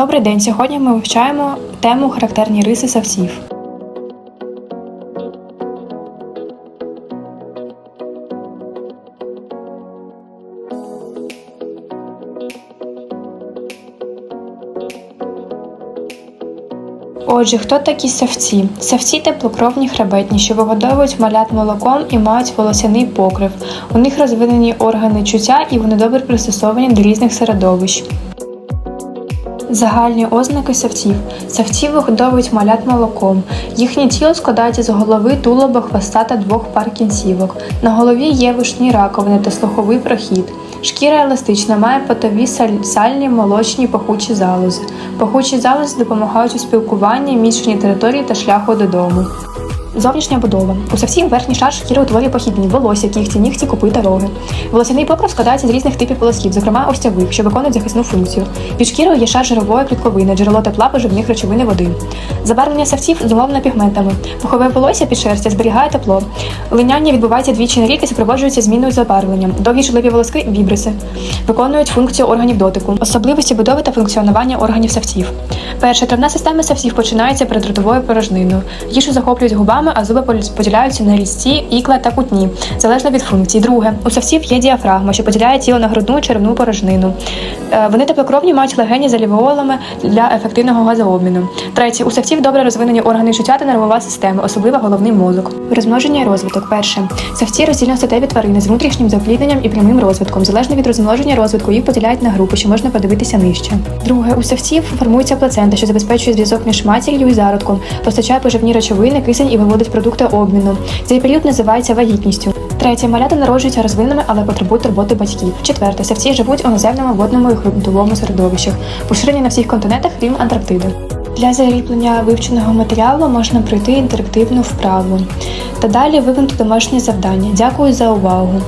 Добрий день. Сьогодні ми вивчаємо тему характерні риси савців. Отже, хто такі савці? Савці теплокровні хребетні, що вигодовують малят молоком і мають волосяний покрив. У них розвинені органи чуття і вони добре пристосовані до різних середовищ. Загальні ознаки савців. Савці вигодовують малят молоком. Їхнє тіло складається з голови, тулуба, хвоста та двох пар кінцівок. На голові є вишні раковини та слуховий прохід. Шкіра еластична, має потові сальні, молочні, пахучі залози. Пахучі залози допомагають у спілкуванні, мішані території та шляху додому. Зовнішня будова. У савців верхній шар шкіри утворює похідні, волосся, кігті, нігті, копи та роги. Волосяний покрив складається з різних типів волосків, зокрема остявих, що виконують захисну функцію. Під шкірою є шар жирової клітковини, джерело тепла поживних речовин і води. Забарвлення савців зумовлено пігментами. Пухове волосся під шерстя зберігає тепло. Линяння відбувається двічі на рік і супроводжується зміною забарвлення. Довгі жилеві волоски вібриси виконують функцію органів дотику, особливості будови та функціонування органів савців. Перше травна система савців починається перед ротовою порожниною. Їжу захоплюють губами, а зуби поділяються на різці, ікла та кутні, залежно від функцій. Друге, у савців є діафрагма, що поділяє тіло на грудну і черевну порожнину. Е, Вони теплокровні мають легені з алівеолами для ефективного газообміну. Третє, у савців добре розвинені органи чуття та нервова система, особливо головний мозок. Розмноження і розвиток. Перше. Савці роздільно статеві тварини з внутрішнім заплідненням і прямим розвитком. Залежно від розмноження розвитку їх поділяють на групи, що можна подивитися нижче. Друге, у савців формується плацента, що забезпечує зв'язок між матір'ю і зародком, постачає поживні речовини, кисень і виводить продукти обміну. Цей період називається вагітністю. Третє, малята народжуються розвиненими, але потребують роботи батьків. Четверте, савці живуть у наземному водному і ґрунтовому середовищах, поширені на всіх континентах, крім Антарктиди. Для закріплення вивченого матеріалу можна пройти інтерактивну вправу та далі виконати домашнє завдання. Дякую за увагу!